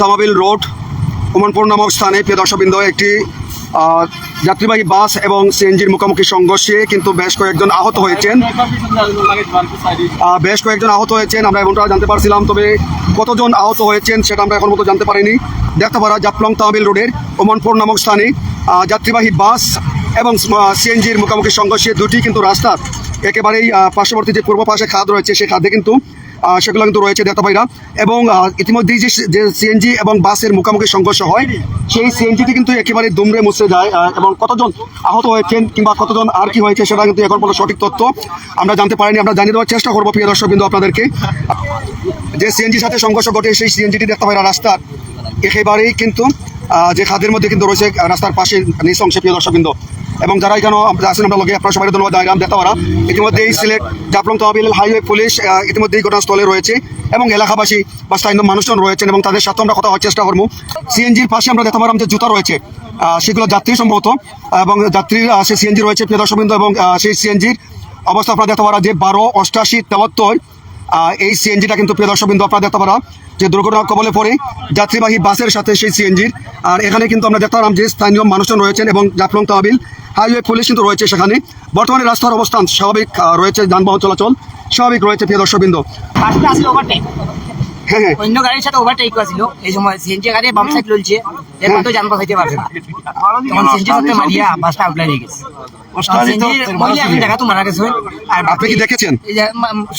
Tamabil road ওমনপুর নামক স্থানে প্রিয় দর্শকবৃন্দ, একটি যাত্রীবাহী বাস এবং সিএনজির মুখোমুখি সংঘর্ষে কিন্তু বেশ কয়েকজন আহত হয়েছেন। বেশ কয়েকজন আহত হয়েছেন, আমরা এমনটা জানতে পারছিলাম, তবে কতজন আহত হয়েছেন সেটা আমরা এখন মতো জানতে পারিনি। দেখতে পারা জাফলং তাহবিল রোডের ওমনপুর নামক স্থানে যাত্রীবাহী বাস এবং সিএনজির মুখোমুখি সংঘর্ষে দুটি কিন্তু রাস্তা একেবারেই পার্শ্ববর্তী যে পূর্ব পাশে খাদ রয়েছে সেই খাদে কিন্তু সেগুলো কিন্তু রয়েছে দেখতে পাইরা এবং ইতিমধ্যেই যে যে সিএনজি এবং বাসের মুখোমুখি সংঘর্ষ হয়, সেই সিএনজিটি কিন্তু একেবারে দুমড়ে মুচড়ে যায় এবং কতজন আহত হয়েছেন কিংবা কতজন আর কি হয়েছে সেটা কিন্তু এখন পর্যন্ত সঠিক তথ্য আমরা জানতে পারিনি। আমরা জানিয়ে দেওয়ার চেষ্টা করব, প্রিয় দর্শক বিন্দু আপনাদেরকে। যে সিএনজির সাথে সংঘর্ষ ঘটে, সেই সিএনজিটি দেখতে পাইরা রাস্তার একেবারেই কিন্তু যে খাদের মধ্যে কিন্তু রয়েছে, রাস্তার পাশে অংশে প্রিয় দর্শক বিন্দু এবং যারা এখানে আছেন আমরা লগে আপনার সবাই ধন্যবাদ জানালাম দেখতে পারা ইতিমধ্যে এই সিলেট জাফলং তহবিল হাইওয়ে পুলিশ ইতিমধ্যেই ঘটনাস্থলে রয়েছে এবং এলাকাবাসী বা স্থানীয় মানুষজন রয়েছেন এবং তাদের সাথে আমরা কথা হওয়ার চেষ্টা করব। সিএনজির পাশে আমরা দেখতে পারলাম যে জুতা রয়েছে সেগুলো যাত্রী সম্ভবত, এবং যাত্রীর সে সিএনজি রয়েছে, প্রিয় দর্শকবৃন্দ এবং সেই সিএনজির অবস্থা আপনারা দেখতে পারা যে বারো, অষ্টাশি তেয়াত্তর এই সিএনজিটা কিন্তু প্রিয় দর্শকবৃন্দ আপনারা দেখতে পারা যে দুর্ঘটনা কবলে পড়ে যাত্রীবাহী বাসের সাথে সেই সিএনজির। আর এখানে কিন্তু আমরা দেখতে পারলাম যে স্থানীয় মানুষজন রয়েছেন এবং জাফলং তহবিল হাইওয়ে পুলিশ কিন্তু রয়েছে সেখানে। বর্তমানে রাস্তার অবস্থান স্বাভাবিক রয়েছে যানবাহন চলাচল। স্বাভাবিক রয়েছে প্রিয় দর্শকবৃন্দ। ওভারটেক হ্যাঁ হ্যাঁ। অন্য গাড়ির সাথে ওভারটেক করেছিল এই সময় সিএনজি গাড়ি বাম সাইড ললছে এরপর তো যানবাহন হইতে পারবে না। তখন সিএনজি সাথে মারিয়া বাসটা আউটলাইন হয়ে গেছে। তো মারা গেছে। আর আপনি কি দেখেছেন? এই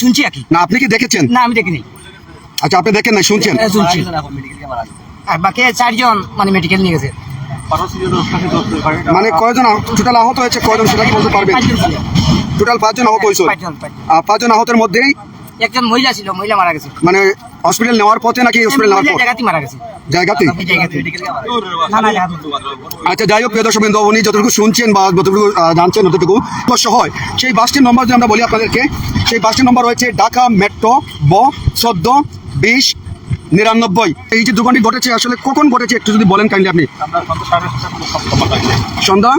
শুনছি আর কি। না আপনি কি দেখেছেন? না আমি দেখিনি। আচ্ছা আপনি দেখেন না শুনছেন? শুনছি। আর বাকি চারজন মানে মেডিকেল নিয়ে গেছে। মানে কয়জন টোটাল আহত হয়েছে কয়জন সেটা কি বলতে পারবেন টোটাল পাঁচজন আহত হয়েছে? আর পাঁচজন। আহতের মধ্যেই একজন মহিলা ছিল মহিলা মারা গেছে। মানে হসপিটাল নেওয়ার পথে নাকি হসপিটাল নেওয়ার মহিলা পর জায়গাতেই মারা গেছে। জায়গাতে এই জায়গাতে না না জায়গাতে। আচ্ছা যাই হোক প্রিয় দর্শক বিন্দু, উনি যতটুকু শুনছেন বা যতটুকু জানছেন যতটুকু কষ্ট হয়। সেই বাসটির নম্বর যদি আমরা বলি আপনাদেরকে সেই বাসটির নম্বর রয়েছে ঢাকা মেট্রো ব চোদ্দ বিশ নিরানব্বই। এই যে দোকানটি ঘটেছে আসলে কখন ঘটেছে একটু যদি বলেন কাইন্ডলি আপনি? সন্ধ্যা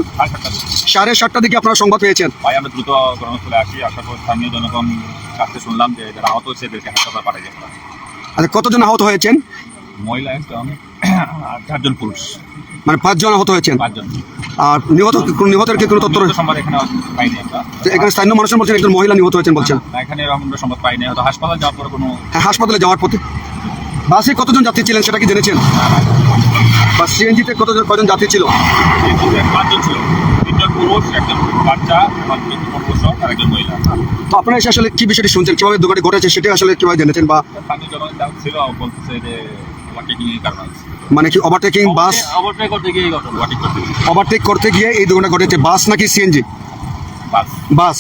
সাড়ে সাতটার দিকে। আপনারা সংবাদ পেয়েছেন। ভাই আমরা দ্রুত ঘটনাস্থলে আসি আসার পর স্থানীয় জনগণ কাছে শুনলাম যে যারা আহত হয়েছে এদেরকে হাসপাতালে পাঠাই আচ্ছা কতজন আহত হয়েছেন? মহিলা একজন আর চারজন পুরুষ। মানে পাঁচজন আহত হয়েছেন? পাঁচজন। আর নিহত কোন নিহতের কি কোনো তথ্য এখানে স্থানীয় মানুষের বলছেন একজন মহিলা নিহত হয়েছেন বলছেন। এখানে এরকম সংবাদ পাইনি হয়তো হাসপাতাল যাওয়ার পরে কোনো হ্যাঁ হাসপাতালে যাওয়ার পথে বাসে কতজন যাত্রী ছিলেন সেটা কি জেনেছেন? বা সিএনজিতে কতজন কজন যাত্রী ছিল? তো আপনারা এসে আসলে কি বিষয়টি শুনছেন? কীভাবে দোকানটি ঘটেছে সেটা আসলে কীভাবে জেনেছেন বা। মানে কি ওভারটেকিং বাস ওভারটেক করতে গিয়ে এই দুর্ঘটনা ঘটেছে। বাস নাকি সিএনজি? বাস। বাস।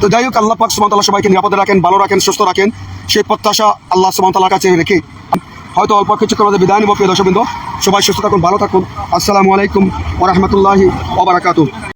তো যাই হোক আল্লাহ পাক সুমতাল্লাহ সবাইকে নিরাপদে রাখেন ভালো রাখেন সুস্থ রাখেন। সেই প্রত্যাশা আল্লাহ সুমতালার কাছে রেখে হয়তো অল্প কিছু আমাদের বিদায় নিব, প্রিয় দর্শকবৃন্দ। সবাই সুস্থ থাকুন, ভালো থাকুন। আসসালামু আলাইকুম ওরহমতুল্লাহি ওবরাকাতু